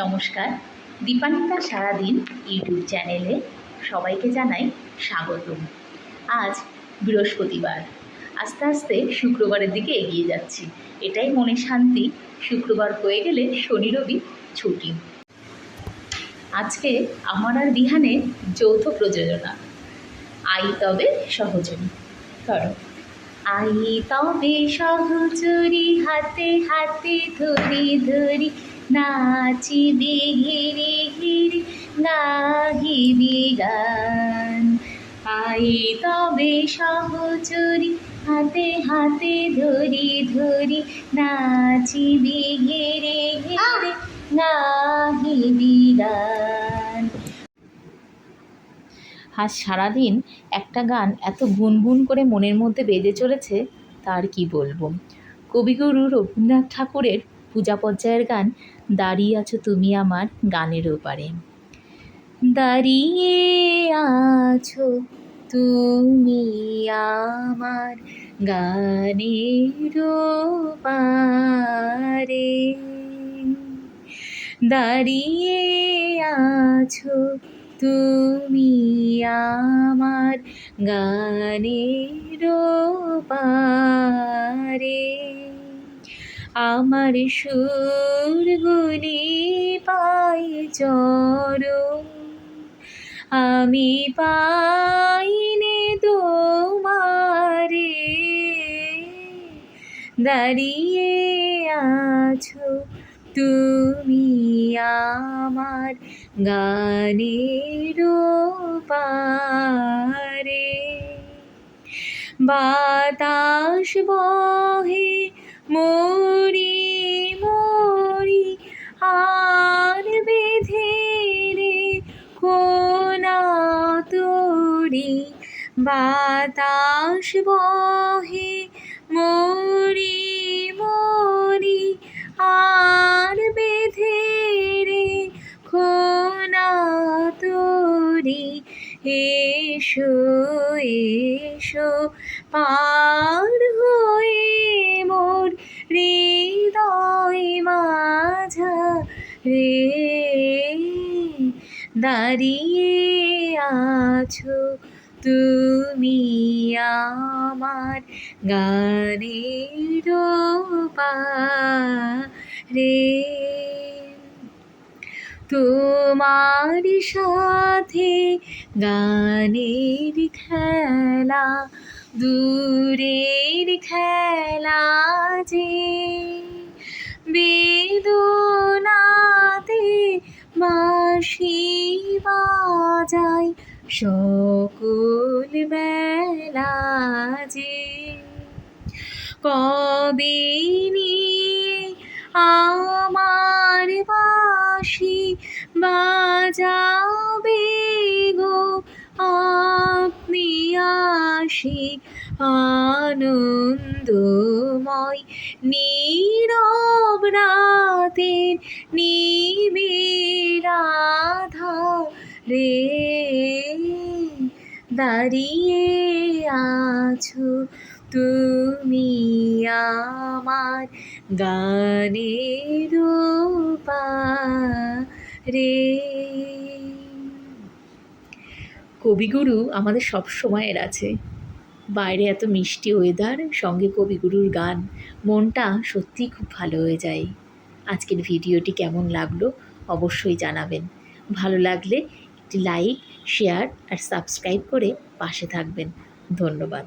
নমস্কার। দীপান্বিতা সারাদিন ইউটিউব চ্যানেলে সবাইকে জানাই স্বাগতম। আজ বৃহস্পতিবার। আস্তে আস্তে শুক্রবারের দিকে এগিয়ে যাচ্ছি। এটাই মনে শান্তি, শুক্রবার হয়ে গেলে শনি রবি ছুটি। আজকে আমার আর বিহানে যৌথ প্রযোজনা। আই তবে সহজনী করো আই তবে সহচরি হাতে হাতে ধরি ধরি। নাচিবি ঘিরি ঘিরি গাহিবি গান আই তবে সহচরি, হাতে হাতে ধরি ধরি নাচিবি ঘিরে ঘিরে গাহিবি গান আজ সারাদিন একটা গান এত গুনগুন করে মনের মধ্যে বেজে চলেছে, তার কি বলব? কবিগুরু রবীন্দ্রনাথ ঠাকুরের পূজা পর্যায়ের গান, দাঁড়িয়ে আছো তুমি আমার গানের ওপারে। দাঁড়িয়ে আছো তুমি আমার গানের পারে দাঁড়িয়ে আছো তুমি আমার গানের পারে আমার সুরগুলি পাই চরণ। আমি পাইনে তোমারে, দাঁড়িয়ে আছো তুমি আমার গানের পারে বাতাস বহে তোরি বাতাস বহে, মরি মরি, আর বেঁধে রে খোনা এসো এসো, পার হয়ে মোর হৃদয় মাঝা রে দাঁড়িয়ে আছো তুমি আমার গানের রে তোমার সাথে গানের খেলা দূরের খেলা যে বেদনাতে বাঁশি বাজায় সকল বেলা যে কবে আমার বাঁশি বাজাবে গো? আপনি আসি আনন্দময় নীরব রাতের নিবিরাধা রে দাঁড়িয়ে আছো তুমি আমার গানের রে। কবিগুরু আমাদের সব সময়ের আছে। বাইরে এত মিষ্টি ওয়েদার সঙ্গে কবিগুরুর গান। মনটা সত্যিই খুব ভালো হয়ে যায়। আজকের ভিডিওটি কেমন লাগল অবশ্যই জানাবেন। ভালো লাগলে একটি লাইক শেয়ার আর সাবস্ক্রাইব করে পাশে থাকবেন। ধন্যবাদ।